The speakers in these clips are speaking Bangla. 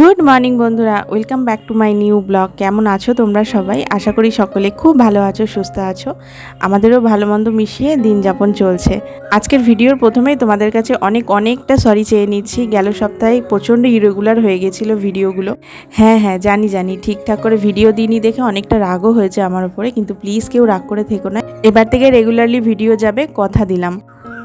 গুড মর্নিং বন্ধুরা, welcome back to my new blog. কেমন আছো তোমরা সবাই? আশা করি সকলে খুব ভালো আছো, সুস্থ আছো। আমাদেরও ভালো মন্দ মিশিয়ে দিন যাপন চলছে। আজকের ভিডিওর প্রথমেই তোমাদের কাছে অনেক, অনেকটা সরি চেয়ে নিচ্ছি। গেল সপ্তাহে প্রচণ্ড ইরেগুলার হয়ে গেছিল ভিডিওগুলো। হ্যাঁ হ্যাঁ জানি জানি। ঠিকঠাক করে ভিডিও দিইনি দেখে অনেকটা রাগও হয়েছে আমার উপরে, কিন্তু প্লিজ কেউ রাগ করে থেকো না। এবার থেকে রেগুলারলি ভিডিও যাবে, কথা দিলাম।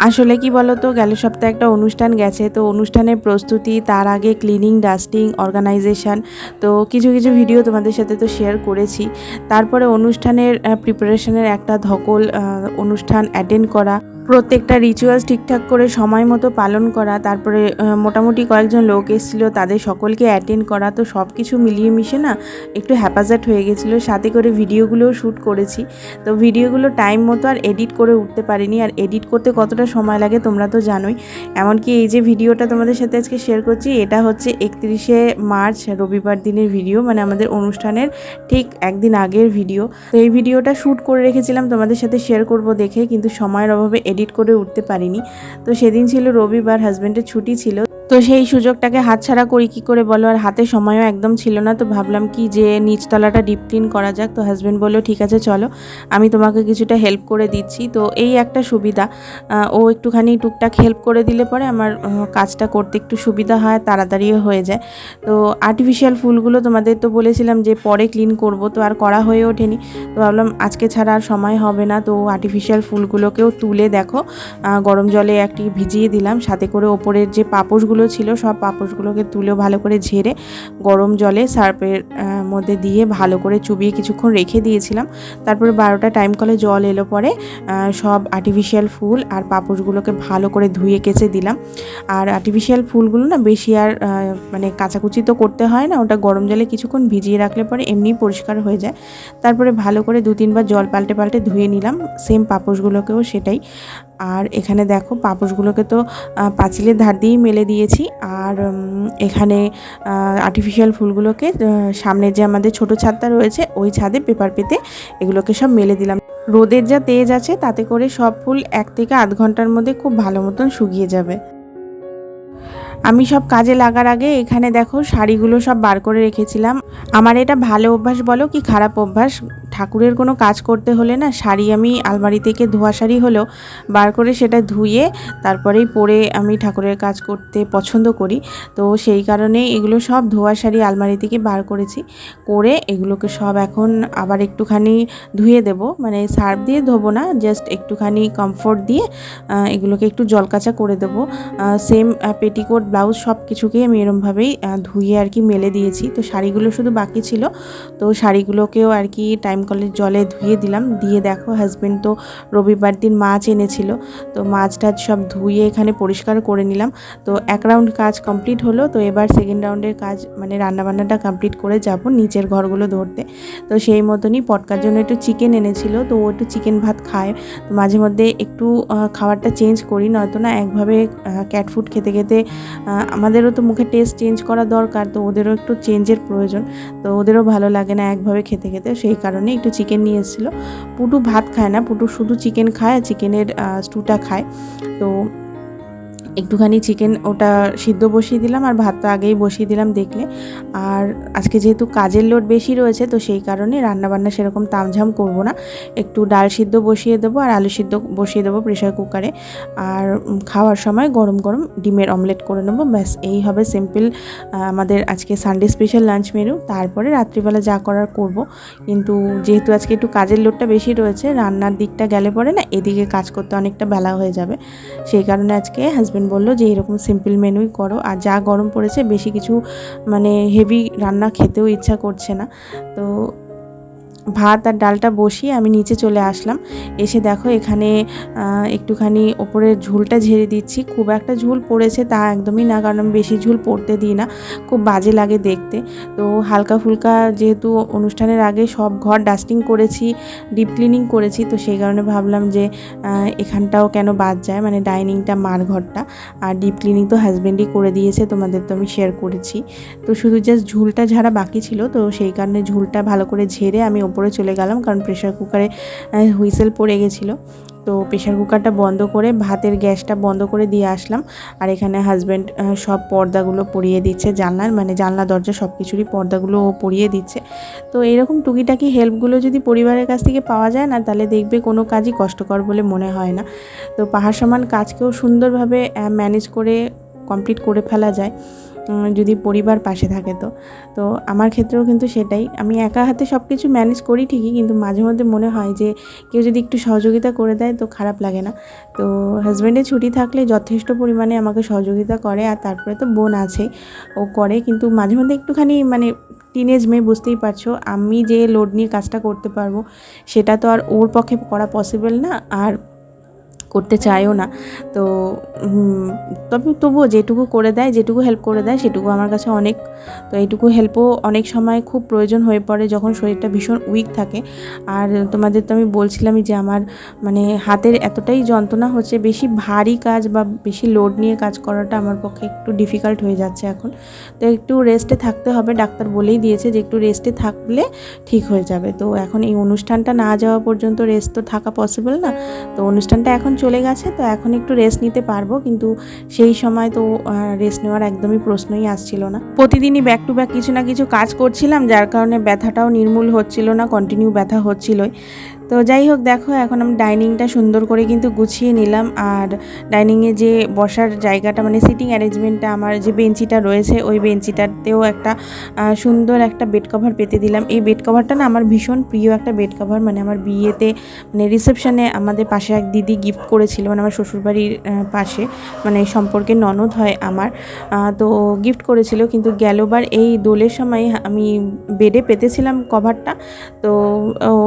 আসলে কি বলতো, গেল সপ্তাহে একটা অনুষ্ঠান গেছে, তো অনুষ্ঠানের প্রস্তুতি, তার আগে ক্লিনিং ডাস্টিং অর্গানাইজেশান তো কিছু কিছু ভিডিও তোমাদের সাথে তো শেয়ার করেছি। তারপরে অনুষ্ঠানের প্রিপারেশনের একটা ধকল অনুষ্ঠান অ্যাটেন্ড করা প্রত্যেকটা রিচুয়ালস ঠিকঠাক করে সময় মতো পালন করা, তারপরে মোটামুটি কয়েকজন লোক এসেছিল, তাদের সকলকে অ্যাটেন্ড করা, তো সব কিছু মিলিয়ে মিশে না একটু হ্যাপাজার্ট হয়ে গেছিল। সাথে করে ভিডিওগুলোও শ্যুট করেছি। তো ভিডিওগুলো টাইম মতো আর এডিট করে উঠতে পারিনি। আর এডিট করতে কতটা সময় লাগে তোমরা তো জানোই। এমনকি এই যে ভিডিওটা তোমাদের সাথে আজকে শেয়ার করছি, এটা হচ্ছে একত্রিশে মার্চ, রবিবার দিনের ভিডিও মানে আমাদের অনুষ্ঠানের ঠিক একদিন আগের ভিডিও তো এই ভিডিওটা শ্যুট করে রেখেছিলাম, তোমাদের সাথে শেয়ার করব দেখে, কিন্তু সময়ের অভাবে এডিট করে উঠতে পারিনি। তো সেদিন ছিল রবিবার হাজব্যান্ডের ছুটি ছিল। তো সেই সুযোগটাকে হাতছাড়া করি, কি করে বলো? আর হাতে সময়ও একদম ছিল না, তো ভাবলাম কি যে নিচতলাটা ডিপ ক্লিন করা যাক। তো হাজব্যান্ড বলল, ঠিক আছে, চলো। আমি তোমাকে কিছুটা হেল্প করে দিচ্ছি। তো এই একটা সুবিধা। ও একটুখানি টুকটাক হেল্প করে দিলে পরে আমার কাজটা করতে একটু সুবিধা হয়, তাড়াতাড়িও হয়ে যায়। তো আর্টিফিশিয়াল ফুলগুলো তোমাদের তো বলেছিলাম যে পরে ক্লিন করব, তো আর করা হয়ে ওঠেনি। তো ভাবলাম, আজকে ছাড়া আর সময় হবে না। তো আর্টিফিশিয়াল ফুলগুলোকেও তুলে দেখো। গরম জলে একটি ভিজিয়ে দিলাম, সাথে করে ওপরের যে পাপোশগুলো ছিল, সব পাপোশগুলোকে তুলে ভালো করে ঝেড়ে গরম জলে সার্পের মধ্যে দিয়ে ভালো করে চুবিয়ে কিছুক্ষণ রেখে দিয়েছিলাম। তারপরে বারোটা টাইম কলে জল এলো পরে সব আর্টিফিশিয়াল ফুল আর পাপোশগুলোকে ভালো করে ধুয়ে কেচে দিলাম। আর আর্টিফিশিয়াল ফুলগুলো না বেশি আর মানে কাচাকুচি তো করতে হয় না, ওটা গরম জলে কিছুক্ষণ ভিজিয়ে রাখলে পরে এমনি পরিষ্কার হয়ে যায়। তারপরে ভালো করে দু তিনবার জল পাল্টে পাল্টে ধুয়ে নিলাম সেম পাপোশগুলোকেও সেটাই। আর এখানে দেখো পাপোশগুলোকে তো পাঁচিলের ধার দিয়েই মেলে দিয়েছি। আর এখানে আর্টিফিশিয়াল ফুলগুলোকে সামনে যে আমাদের ছোট ছাদটা রয়েছে, ওই ছাদে পেপার পেতে এগুলোকে সব মেলে দিলাম। রোদের যা তেজ আছে, তাতে করে সব ফুল এক থেকে আধ ঘণ্টার মধ্যে খুব ভালো মতন শুকিয়ে যাবে। আমি সব কাজে লাগার আগে এখানে দেখো শাড়িগুলো সব বার করে রেখেছিলাম। আমার এটা ভালো অভ্যাস বলো কি খারাপ অভ্যাস? ঠাকুরের কোনো কাজ করতে হলে না শাড়ি আমি আলমারি থেকে ধোয়া শাড়ি হলেও বার করে সেটা ধুয়ে তারপরেই পরে আমি ঠাকুরের কাজ করতে পছন্দ করি। তো সেই কারণে এগুলো সব ধোয়া শাড়ি আলমারি থেকে বার করেছি। করে এগুলোকে সব এখন আবার একটুখানি ধুয়ে দেব। মানে সার্ফ দিয়ে ধোবো না জাস্ট একটুখানি কমফোর্ট দিয়ে এগুলোকে একটু জলকাচা করে দেবো। সেম পেটিকোট ব্লাউজ সব কিছুকেই আমি এরমভাবেই ধুয়ে আর কি মেলে দিয়েছি। তো শাড়িগুলো শুধু বাকি ছিল। তো শাড়িগুলোকেও আর কি টাইম কলের জলে ধুয়ে দিলাম। দিয়ে দেখো হাজব্যান্ড তো রবিবার দিন মাছ এনেছিল। তো মাছ টাছ সব ধুয়ে এখানে পরিষ্কার করে নিলাম। তো এক রাউন্ড কাজ কমপ্লিট হলো। তো এবার সেকেন্ড রাউন্ডের কাজ মানে রান্নাবান্নাটা কমপ্লিট করে যাব নিচের ঘরগুলো ধরতে। তো সেই মতনই পটকার জন্য একটু চিকেন এনেছিল। তো ও একটু চিকেন ভাত খায়। তো মাঝে মধ্যে একটু খাবারটা চেঞ্জ করি। নয়তো না একভাবে ক্যাট ফুড খেতে খেতে আমাদেরও তো মুখে টেস্ট চেঞ্জ করা দরকার। তো ওদেরও একটু চেঞ্জের প্রয়োজন। তো ওদেরও ভালো লাগে না একভাবে খেতে খেতে। সেই কারণে একটু চিকেন নিয়ে এসেছিল। পুটু ভাত খায় না, পুটু শুধু চিকেন খায় আর চিকেনের স্টুটা খায়। তো একটুখানি চিকেন ওটা সিদ্ধ বসিয়ে দিলাম আর ভাতটা আগেই বসিয়ে দিলাম দেখলে। আর আজকে যেহেতু কাজের লোড বেশি রয়েছে, তো সেই কারণে রান্নাবান্না সেরকম তামঝাম করব না। একটু ডাল সিদ্ধ বসিয়ে দেবো আর আলু সিদ্ধ বসিয়ে দেবো প্রেশার কুকারে আর খাওয়ার সময় গরম গরম ডিমের অমলেট করে নেব, ব্যাস এই হবে সিম্পল আমাদের আজকে সানডে স্পেশাল লাঞ্চ মেনু তারপরে রাত্রিবেলা যা করার করব। কিন্তু যেহেতু আজকে একটু কাজের লোডটা বেশি রয়েছে, রান্নার দিকটা গেলে পরে না, এদিকে কাজ করতে অনেকটা বেলা হয়ে যাবে। সেই কারণে আজকে হাজব্যান্ড বলল যে, এরকম সিম্পল মেনুই করো। আর যা গরম পড়েছে, বেশি কিছু মানে হেভি রান্না খেতেও ইচ্ছা করছে না। তো ভাত আর ডালটা বসিয়ে আমি নিচে চলে আসলাম। এসে দেখো এখানে একটুখানি ওপরের ঝুলটা ঝেড়ে দিচ্ছি। খুব একটা ঝুল পড়েছে তা একদমই না, কারণ আমি বেশি ঝুল পড়তে দিই না। খুব বাজে লাগে দেখতে। তো হালকা ফুলকা যেহেতু অনুষ্ঠানের আগে সব ঘর ডাস্টিং করেছি, ডিপ ক্লিনিং করেছি, তো সেই কারণে ভাবলাম যে এখানটাও কেন বাদ যায়? মানে ডাইনিংটা মার ঘরটা। আর ডিপ ক্লিনিং তো হাজব্যান্ডই করে দিয়েছে, তোমাদের তো আমি শেয়ার করেছি। তো শুধু জাস্ট ঝুলটা ঝাড়া বাকি ছিল, তো সেই কারণে ঝুলটা ভালো করে ঝেড়ে আমি ওপরে চলে গেলাম কারণ প্রেশার কুকারে হুইসেল পড়ে গেছিল। তো প্রেশার কুকারটা বন্ধ করে, ভাতের গ্যাসটা বন্ধ করে দিয়ে আসলাম। আর এখানে হাজব্যান্ড সব পর্দাগুলো পরিয়ে দিচ্ছে, জানলার মানে জানলা, দরজা সব কিছুরই পর্দাগুলো ও পরিয়ে দিচ্ছে। তো এরকম টুকিটাকি হেল্পগুলো যদি পরিবারের কাছ থেকে পাওয়া যায় না, তাহলে দেখবে কোনো কাজই কষ্টকর বলে মনে হয় না। তো পাহাড় সমান কাজকেও সুন্দরভাবে ম্যানেজ করে কমপ্লিট করে ফেলা যায়। যদি পরিবার পাশে থাকে তো। তো আমার ক্ষেত্রেও কিন্তু সেটাই। আমি একা হাতে সব কিছু ম্যানেজ করি ঠিকই, কিন্তু মাঝে মধ্যে মনে হয় যে কেউ যদি একটু সহযোগিতা করে দেয় তো খারাপ লাগে না। তো হাজব্যান্ডের ছুটি থাকলে যথেষ্ট পরিমাণে আমাকে সহযোগিতা করে আর তারপরে তো বোন আছে, ও করে। কিন্তু মাঝে মধ্যে একটুখানি মানে টিনেজ মেয়ে, বুঝতেই পারছ, আমি যে লোড নিয়ে কাজটা করতে পারব, সেটা তো আর ওর পক্ষে করা পসিবল না। আর করতে চায়ও না। তো তবে তবুও যেটুকু করে দেয়, যেটুকু হেল্প করে দেয়, সেটুকু আমার কাছে অনেক। তো এইটুকু হেল্পও অনেক সময় খুব প্রয়োজন হয়ে পড়ে যখন শরীরটা ভীষণ উইক থাকে। আর তোমাদের তো আমি বলছিলামই যে আমার মানে হাতের এতটাই যন্ত্রণা হচ্ছে, বেশি ভারী কাজ বা বেশি লোড নিয়ে কাজ করাটা আমার পক্ষে একটু ডিফিকাল্ট হয়ে যাচ্ছে এখন। তো একটু রেস্টে থাকতে হবে, ডাক্তার বলেই দিয়েছে যে একটু রেস্টে থাকলে ঠিক হয়ে যাবে। তো এখন এই অনুষ্ঠানটা না যাওয়া পর্যন্ত রেস্ট তো থাকা পসিবল না। তো অনুষ্ঠানটা এখন চলে গেছে, তো এখন একটু রেস্ট নিতে পারব। কিন্তু সেই সময় তো রেস্ট নেওয়ার একদমই প্রশ্নই আসছিল না। প্রতিদিনই ব্যাক টু ব্যাক কিছু না কিছু কাজ করছিলাম, যার কারণে ব্যথাটাও নির্মূল হচ্ছিল না কন্টিনিউ ব্যথা হচ্ছিলই। তো যাই হোক, দেখো, এখন আমি ডাইনিংটা সুন্দর করে কিন্তু গুছিয়ে নিলাম। আর ডাইনিংয়ে যে বসার জায়গাটা মানে সিটিং অ্যারেঞ্জমেন্টটা আমার যে বেঞ্চিটা রয়েছে, ওই বেঞ্চিটাতেও একটা সুন্দর একটা বেড কভার পেতে দিলাম। এই বেড কভারটা না আমার ভীষণ প্রিয় একটা বেড কভার মানে আমার বিয়েতে মানে রিসেপশনে আমাদের পাশে এক দিদি গিফট করেছিল মানে আমার শ্বশুরবাড়ির পাশে মানে সম্পর্কে ননদ হয় আমার। তো গিফট করেছিল, কিন্তু গেলবার এই দোলের সময় আমি বেডে পেতেছিলাম কভারটা তো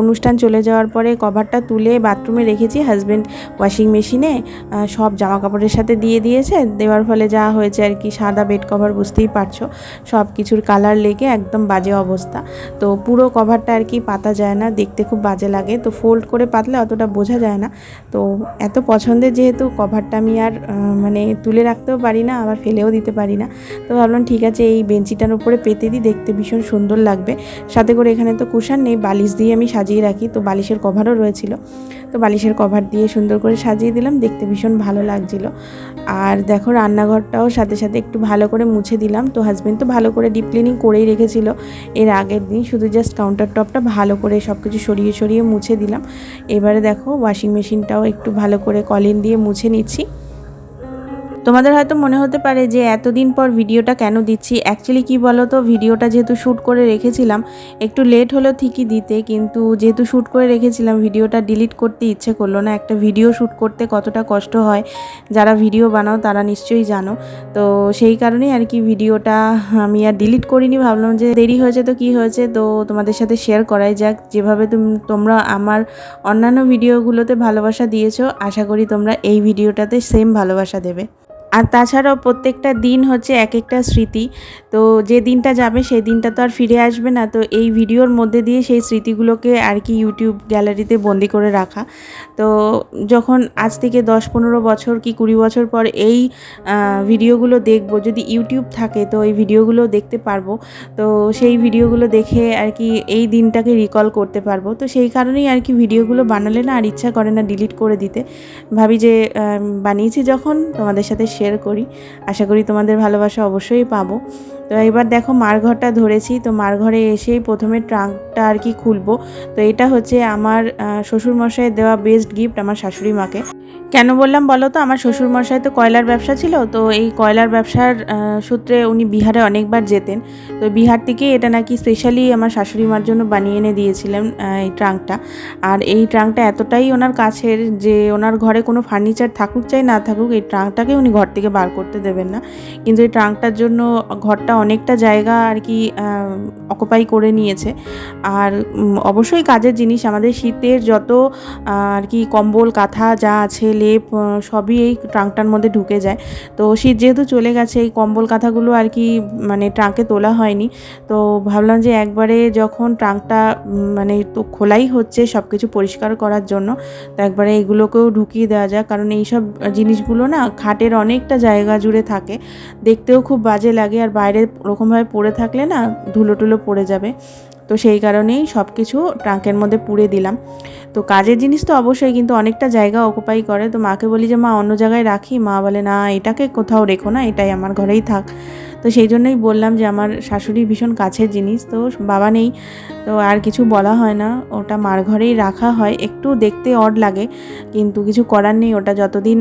অনুষ্ঠান চলে যাওয়ার পরে কভারটা তুলে বাথরুমে রেখেছি হাজব্যান্ড ওয়াশিং মেশিনে সব জামা কাপড়ের সাথে দিয়ে দিয়েছে। দেওয়ার ফলে যা হয়েছে আর কি, সাদা বেড কভার বুঝতেই পারছ, সব কিছুর কালার লেগে একদম বাজে অবস্থা। তো পুরো কভারটা আর কি পাতা যায় না, দেখতে খুব বাজে লাগে। তো ফোল্ড করে পাতলে অতটা বোঝা যায় না। তো এত পছন্দের যেহেতু কভারটা আমি আর মানে তুলে রাখতেও পারি না, আবার ফেলেও দিতে পারি না। তো ভাবলাম ঠিক আছে, এই বেঞ্চিটার উপরে পেতে দিই, দেখতে ভীষণ সুন্দর লাগবে। সাথে করে এখানে তো কুশান নেই, বালিশ দিয়ে আমি সাজিয়ে রাখি। তো বালিশের কভারও রয়েছিল। তো বালিশের কভার দিয়ে সুন্দর করে সাজিয়ে দিলাম। দেখতে ভীষণ ভালো লাগছিল। আর দেখো, রান্নাঘরটাও সাথে সাথে একটু ভালো করে মুছে দিলাম। তো হাজব্যান্ড তো ভালো করে ডিপ ক্লিনিং করেই রেখেছিল। এর আগের দিন শুধু জাস্ট কাউন্টার টপটা ভালো করে সব কিছু সরিয়ে সরিয়ে মুছে দিলাম। এবারে দেখো ওয়াশিং মেশিনটাও একটু ভালো করে কলিন দিয়ে মুছে নিচ্ছি। তোমাদের হয়তো মনে হতে পারে যে এতদিন পর ভিডিওটা কেন দিচ্ছি? অ্যাকচুয়ালি কি বলো তো ভিডিওটা যেহেতু শ্যুট করে রেখেছিলাম, একটু লেট হলো ঠিকই দিতে, কিন্তু যেহেতু শ্যুট করে রেখেছিলাম, ভিডিওটা ডিলিট করতে ইচ্ছে করল না। একটা ভিডিও শ্যুট করতে কতটা কষ্ট হয়, যারা ভিডিও বানাও তারা নিশ্চয়ই জানো। তো সেই কারণেই আর কি ভিডিওটা আমি আর ডিলিট করিনি। ভাবলাম যে দেরি হয়েছে তো কি হয়েছে? তো তোমাদের সাথে শেয়ার করাই যাক। যেভাবে তুম- তোমরা আমার অন্যান্য ভিডিওগুলোতে ভালোবাসা দিয়েছ, আশা করি তোমরা এই ভিডিওটাতে সেম ভালোবাসা দেবে। আর তাছাড়াও প্রত্যেকটা দিন হচ্ছে এক একটা স্মৃতি। তো যে দিনটা যাবে সেই দিনটা তো আর ফিরে আসবে না। তো এই ভিডিওর মধ্যে দিয়ে সেই স্মৃতিগুলোকে আর কি ইউটিউব গ্যালারিতে বন্দি করে রাখা। তো যখন আজ থেকে দশ পনেরো বছর কি কুড়ি বছর পর এই ভিডিওগুলো দেখব, যদি ইউটিউব থাকে তো এই ভিডিওগুলো দেখতে পারব। তো সেই ভিডিওগুলো দেখে আর কি এই দিনটাকে রিকল করতে পারব। তো সেই কারণেই আর কি ভিডিওগুলো বানালে না আর ইচ্ছা করে না ডিলিট করে দিতে। ভাবি যে বানিয়েছি যখন তোমাদের সাথে শেয়ার করি। আশা করি তোমাদের ভালোবাসা অবশ্যই পাবো। তো এবার দেখো মার ঘরটা ধরেছি। তো মার ঘরে এসেই প্রথমে ট্রাঙ্কটা আর কি খুলবো। তো এটা হচ্ছে আমার শ্বশুরমশাই দেওয়া বেস্ট গিফট আমার শাশুড়ি মাকে। কেন বললাম বলো তো? আমার শ্বশুরমশাই তো কয়লার ব্যবসা ছিল, তো এই কয়লার ব্যবসার সূত্রে উনি বিহারে অনেকবার যেতেন। তো বিহার থেকে এটা নাকি স্পেশালি আমার শাশুড়ি মার জন্য বানিয়ে এনে দিয়েছিলেন এই ট্রাঙ্কটা। আর এই ট্রাঙ্কটা এতটাই ওনার কাছের যে ওনার ঘরে কোনো ফার্নিচার থাকুক চাই না থাকুক, এই ট্রাঙ্কটাকে উনি ঘর থেকে বার করতে দেবেন না। কিন্তু এই ট্রাঙ্কটার জন্য ঘরটা অনেকটা জায়গা আর কি অকুপাই করে নিয়েছে। আর অবশ্যই কাজের জিনিস, আমাদের শীতের যত আর কি কম্বল, কাঁথা যা আছে আহ, সবই এই ট্রাঙ্কটার মধ্যে ঢুকে যায়। তো শীত যেহেতু চলে গেছে এই কম্বল কাঁথাগুলো আর কি মানে ট্রাঙ্কে তোলা হয়নি। তো ভাবলাম যে একবারে যখন ট্রাঙ্কটা মানে তো খোলাই হচ্ছে সব কিছু পরিষ্কার করার জন্য তো একবারে এগুলোকেও ঢুকিয়ে দেওয়া যায় কারণ এইসব জিনিসগুলো না খাটের অনেকটা জায়গা জুড়ে থাকে। দেখতেও খুব বাজে লাগে আর বাইরে ওরকমভাবে পড়ে থাকলে না ধুলো টুলো পড়ে যাবে। তো সেই কারণেই সব কিছু ট্রাঙ্কের মধ্যে পুড়ে দিলাম। তো কাজের জিনিস তো অবশ্যই, কিন্তু অনেকটা জায়গা অকুপাই করে। তো মাকে বলি যে, মা, অন্য জায়গায় রাখি? মা বলে, না, এটাকে কোথাও রেখো না, এটাই আমার ঘরেই থাক। তো সেই জন্যই বললাম যে, আমার শাশুড়ি ভীষণ কাছের জিনিস, তো বাবা নেই, তো আর কিছু বলা হয় না। ওটা মার ঘরেই রাখা হয়। একটু দেখতে অড লাগে, কিন্তু কিছু করার নেই। ওটা যতদিন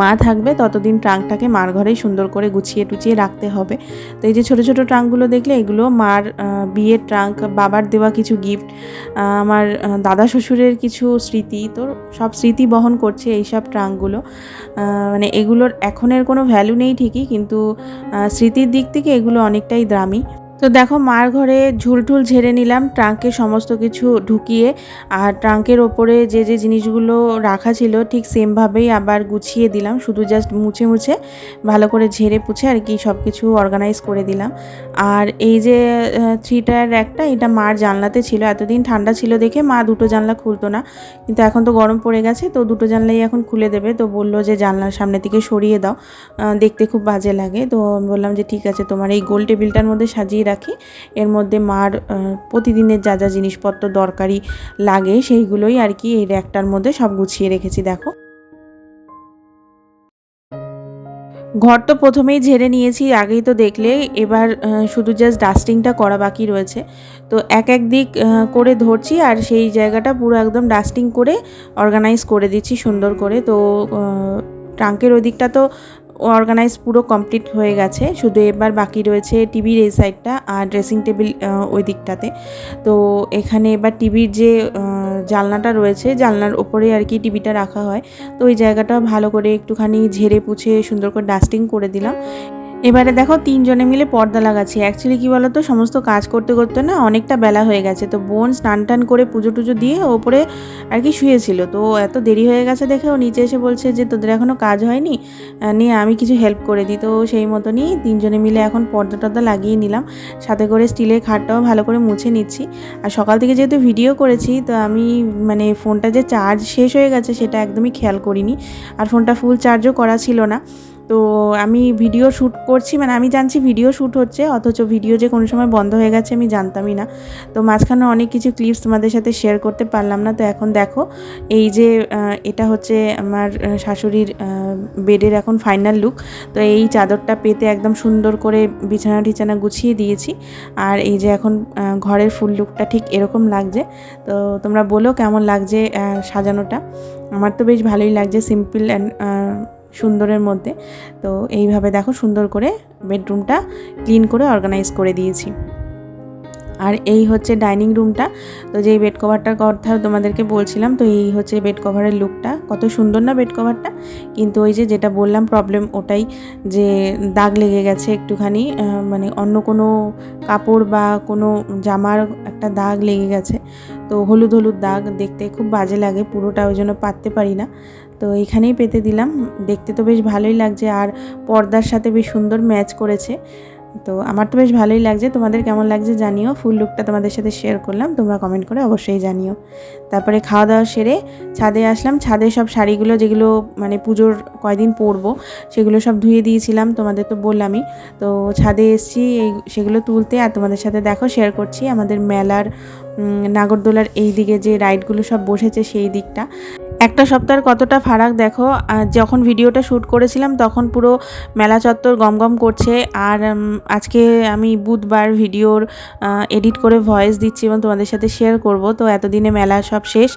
মা থাকবে, ততদিন ট্রাঙ্কটাকে মার ঘরেই সুন্দর করে গুছিয়ে টুচিয়ে রাখতে হবে। তো এই যে ছোটো ছোটো ট্রাঙ্কগুলো দেখলে, এগুলো মার বিয়ের ট্রাঙ্ক, বাবার দেওয়া কিছু গিফট আমার দাদা শ্বশুরের কিছু স্মৃতি, তো সব স্মৃতি বহন করছে এইসব ট্রাঙ্কগুলো। মানে এগুলোর এখনের কোনো ভ্যালু নেই ঠিকই, কিন্তু স্মৃতির দিক থেকে এগুলো অনেকটাই দামি। তো দেখো মার ঘরে ঝুলটুল ঝেড়ে নিলাম, ট্রাঙ্কে সমস্ত কিছু ঢুকিয়ে, আর ট্রাঙ্কের ওপরে যে যে জিনিসগুলো রাখা ছিল ঠিক সেমভাবেই আবার গুছিয়ে দিলাম, শুধু জাস্ট মুছে মুছে ভালো করে ঝেড়ে পুছে আর কি সব কিছু অর্গানাইজ করে দিলাম। আর এই যে থ্রি টায়ার একটা, এটা মার জানলাতে ছিল, এতদিন ঠান্ডা ছিল দেখে মা দুটো জানলা খুলতো না, কিন্তু এখন তো গরম পড়ে গেছে, তো দুটো জানলাই এখন খুলে দেবে, তো বলল যে জানলার সামনে থেকে সরিয়ে দাও দেখতে খুব বাজে লাগে, তো বললাম যে ঠিক আছে, তোমার এই গোল টেবিলটার মধ্যে সাজিয়ে রাখি। এর মধ্যে মার প্রতিদিনের যা যা জিনিসপত্র দরকারি লাগে, সেইগুলোই আর কি এই র্যাকটার মধ্যে সব গুছিয়ে রেখেছি, দেখো। ঘর তো প্রথমেই ঝেড়ে নিয়েছি, আগেই তো দেখলে। এবার শুধু জাস্ট ডাস্টিংটা করা বাকি রয়েছে। তো এক এক দিক করে ধরছি আর সেই জায়গাটা পুরো একদম ডাস্টিং করে অর্গানাইজ করে দিচ্ছি সুন্দর করে। তো ট্রাঙ্কের ওই দিকটা তো অর্গানাইজ পুরো কমপ্লিট হয়ে গেছে। শুধু এবার বাকি রয়েছে টিভির এই সাইডটা আর ড্রেসিং টেবিল ওই দিকটাতে। তো এখানে এবার টিভির যে জালনাটা রয়েছে জালনার ওপরে আর কি টিভিটা রাখা হয়। তো ওই জায়গাটা ভালো করে একটুখানি ঝেড়ে পুছে সুন্দর করে ডাস্টিং করে দিলাম। এবারে দেখো তিনজনে মিলে পর্দা লাগাচ্ছি। অ্যাকচুয়ালি কী বলো তো সমস্ত কাজ করতে করতে না অনেকটা বেলা হয়ে গেছে। তো বোন স্নান টান করে পুজো টুজো দিয়ে ওপরে আর কি শুয়েছিল। তো এত দেরি হয়ে গেছে দেখে ও নিচে এসে বলছে যে, তোদের এখনও কাজ হয়নি? নিয়ে আমি কিছু হেল্প করে দিই। তো সেই মতনই তিনজনে মিলে এখন পর্দা টর্দা লাগিয়ে নিলাম। সাথে করে স্টিলের খাটটাও ভালো করে মুছে নিচ্ছি। আর সকাল থেকে যেহেতু ভিডিও করেছি, তো আমি মানে ফোনটা যে চার্জ শেষ হয়ে গেছে সেটা একদমই খেয়াল করিনি। আর ফোনটা ফুল চার্জও করা ছিল না। তো আমি ভিডিও শ্যুট করছি মানে আমি জানছি ভিডিও শ্যুট হচ্ছে, অথচ ভিডিও যে কোনো সময় বন্ধ হয়ে গেছে আমি জানতামই না। তো মাঝখানে অনেক কিছু ক্লিপস তোমাদের সাথে শেয়ার করতে পারলাম না, তো এখন দেখো, এই যে এটা হচ্ছে আমার শাশুড়ির বেডের এখন ফাইনাল লুক তো এই চাদরটা পেতে একদম সুন্দর করে বিছানা টিছানা গুছিয়ে দিয়েছি। আর এই যে এখন ঘরের ফুল লুকটা ঠিক এরকম লাগছে, তো তোমরা বলো কেমন লাগছে সাজানোটা। আমার তো বেশ ভালোই লাগছে সিম্পল অ্যান্ড সুন্দরের মধ্যে। তো এইভাবে দেখো সুন্দর করে বেডরুমটা ক্লিন করে অর্গানাইজ করে দিয়েছি। আর এই হচ্ছে ডাইনিং রুমটা। তো যেই বেড কভারটার কথা তোমাদেরকে বলছিলাম, তো এই হচ্ছে বেড কভারের লুকটা। কত সুন্দর না বেড কভারটা? কিন্তু ওই যে যেটা বললাম প্রবলেম ওটাই যে দাগ লেগে গেছে একটুখানি মানে অন্য কোনো কাপড় বা কোনো জামার একটা দাগ লেগে গেছে। তো হলুদ হলুদ দাগ দেখতে খুব বাজে লাগে, পুরোটা ওই জন্য পাততে পারি না। তো এখানেই পেতে দিলাম। দেখতে তো বেশ ভালোই লাগছে আর পর্দার সাথে বেশ সুন্দর ম্যাচ করেছে। তো আমার তো বেশ ভালোই লাগছে। তোমাদের কেমন লাগছে জানিও। ফুল লুকটা তোমাদের সাথে শেয়ার করলাম। তোমরা কমেন্ট করে অবশ্যই জানিও। তারপরে খাওয়া দাওয়া সেরে ছাদে আসলাম। ছাদে সব শাড়িগুলো যেগুলো মানে পুজোর কয়দিন পরবো, সেগুলো সব ধুয়ে দিয়েছিলাম। তোমাদের তো বললামই। তো ছাদে এসছি, এই সেগুলো তুলতে আর তোমাদের সাথে দেখো শেয়ার করছি। আমাদের মেলার নাগরদোলার এই দিকে যে রাইডগুলো সব বসেছে সেই দিকটা। একটা সপ্তাহের কতটা ফারাক দেখো যখন ভিডিওটা শ্যুট করেছিলাম তখন পুরো মেলা চত্বর গমগম করছে, আর আজকে আমি বুধবার ভিডিওর এডিট করে ভয়েস দিচ্ছি এবং তোমাদের সাথে শেয়ার করব। তো এতদিনে মেলা সব শেষ,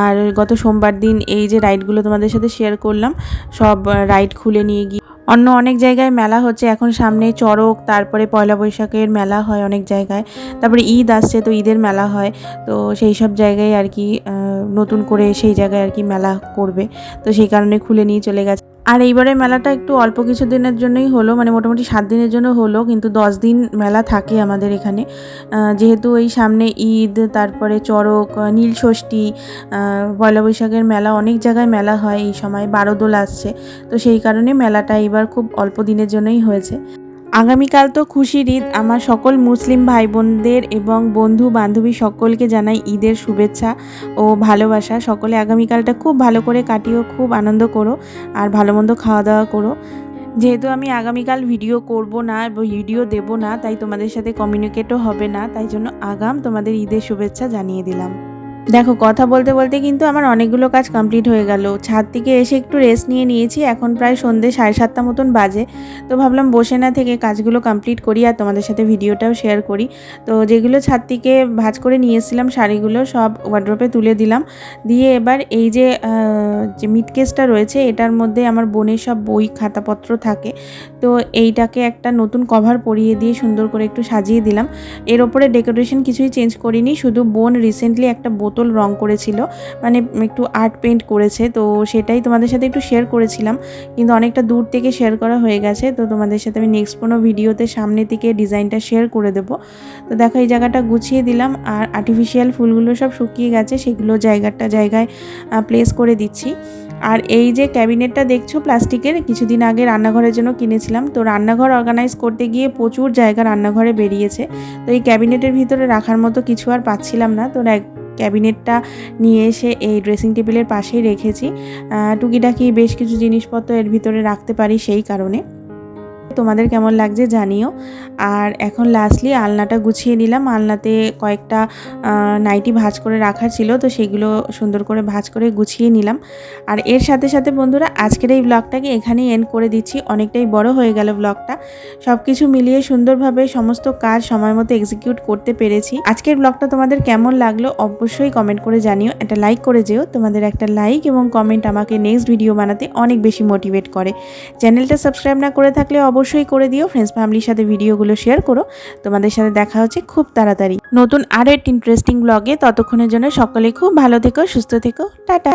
আর গত সোমবার দিন এই যে রাইডগুলো তোমাদের সাথে শেয়ার করলাম, সব রাইড খুলে নিয়ে গিয়ে অন্য অনেক জায়গায় মেলা হচ্ছে। এখন সামনে চড়ক, তারপরে পয়লা বৈশাখের মেলা হয় অনেক জায়গায়। তারপরে ঈদ আসছে, তো ঈদের মেলা হয়। তো সেই সব জায়গায় আর কি নতুন করে সেই জায়গায় আর কি মেলা করবে। তো সেই কারণে খুলে নিয়ে চলে গেছে। আর এইবারে মেলাটা একটু অল্প কিছু দিনের জন্যই হলো মানে মোটামুটি সাত দিনের জন্য হলো, কিন্তু দশ দিন মেলা থাকে আমাদের এখানে। যেহেতু এই সামনে ঈদ, তারপরে চড়ক নীল ষষ্ঠী পয়লা বৈশাখের মেলা, অনেক জায়গায় মেলা হয়, এই সময় বারোদোল আসছে। তো সেই কারণে মেলাটা এবার খুব অল্প দিনের জন্যই হয়েছে। আগামীকাল তো খুশির ঈদ। আমার সকল মুসলিম ভাই বোনদের এবং বন্ধু বান্ধবী সকলকে জানাই ঈদের শুভেচ্ছা ও ভালোবাসা। সকলে আগামীকালটা খুব ভালো করে কাটিও, খুব আনন্দ করো আর ভালো মন্দ খাওয়া দাওয়া করো। যেহেতু আমি আগামীকাল ভিডিও করব না, ভিডিও দেব না, তাই তোমাদের সাথে কমিউনিকেটও হবে না, তাই জন্য আগাম তোমাদের ঈদের শুভেচ্ছা জানিয়ে দিলাম। দেখো, কথা বলতে বলতে কিন্তু আমার অনেকগুলো কাজ কমপ্লিট হয়ে গেল। ছাদ থেকে এসে একটু রেস্ট নিয়ে নিয়েছি, এখন প্রায় সন্ধে সাড়ে সাতটা মতন বাজে। তো ভাবলাম বসে না থেকে কাজগুলো কমপ্লিট করি আর তোমাদের সাথে ভিডিওটাও শেয়ার করি। তো যেগুলো ছাদ থেকে ভাজ করে নিয়ে এসেছিলাম শাড়িগুলো সব ওয়ার্ড্রপে তুলে দিলাম। দিয়ে এবার এই যে যে মিট কেসটা রয়েছে, এটার মধ্যে আমার বোনের সব বই, খাতাপত্র থাকে। তো এইটাকে একটা নতুন কভার পরিয়ে দিয়ে সুন্দর করে একটু সাজিয়ে দিলাম। এর ওপরে ডেকোরেশন কিছুই চেঞ্জ করিনি, শুধু বোন রিসেন্টলি একটা বোতল রং করেছিল মানে একটু আর্ট পেন্ট করেছে, তো সেটাই তোমাদের সাথে একটু শেয়ার করেছিলাম। কিন্তু অনেকটা দূর থেকে শেয়ার করা হয়ে গেছে, তো তোমাদের সাথে আমি নেক্সট কোনো ভিডিওতে সামনে থেকে ডিজাইনটা শেয়ার করে দেবো। তো দেখো, এই জায়গাটা গুছিয়ে দিলাম, আর আর্টিফিশিয়াল ফুলগুলো সব শুকিয়ে গেছে, সেগুলো জায়গাটা জায়গায় প্লেস করে দিচ্ছি। আর এই যে ক্যাবিনেটটা দেখছ প্লাস্টিকের, কিছুদিন আগে রান্নাঘরের জন্য কিনেছিলাম, তো রান্নাঘর অর্গানাইজ করতে গিয়ে প্রচুর জায়গা রান্নাঘরে বেরিয়েছে। তো এই ক্যাবিনেটের ভিতরে রাখার মতো কিছু আর পাচ্ছিলাম না, তো ক্যাবিনেটটা নিয়ে এসে এই ড্রেসিং টেবিলের পাশেই রেখেছি। টুকিটাকি বেশ কিছু জিনিসপত্র এর ভিতরে রাখতে পারি সেই কারণে। তোমাদের কেমন লাগছে জানিও। আর এখন লাস্টলি আলনাটা গুছিয়ে নিলাম। আলনাতে কয়েকটা নাইটি ভাঁজ করে রাখা ছিল, তো সেগুলো সুন্দর করে ভাঁজ করে গুছিয়ে নিলাম। আর এর সাথে সাথে বন্ধুরা, আজকের এই ব্লগটাকে এখানেই এন্ড করে দিচ্ছি। অনেকটাই বড় হয়ে গেল ব্লগটা সব কিছু মিলিয়ে সুন্দরভাবে সমস্ত কাজ সময় মতো এক্সিকিউট করতে পেরেছি। আজকের ব্লগটা তোমাদের কেমন লাগল অবশ্যই কমেন্ট করে জানিও। একটা লাইক করে যেও। তোমাদের একটা লাইক এবং কমেন্ট আমাকে নেক্সট ভিডিও বানাতে অনেক বেশি মোটিভেট করে। চ্যানেলটা সাবস্ক্রাইব না করে থাকলে অবশ্যই করে দিও ফ্রেন্ডস ফ্যামিলির সাথে ভিডিওগুলো শেয়ার করো। তোমাদের সাথে দেখা হচ্ছে খুব তাড়াতাড়ি। নতুন আরও একটি ইন্টারেস্টিং ব্লগে ততক্ষণের জন্য সকলে খুব ভালো থেকো, সুস্থ থেকো। টাটা।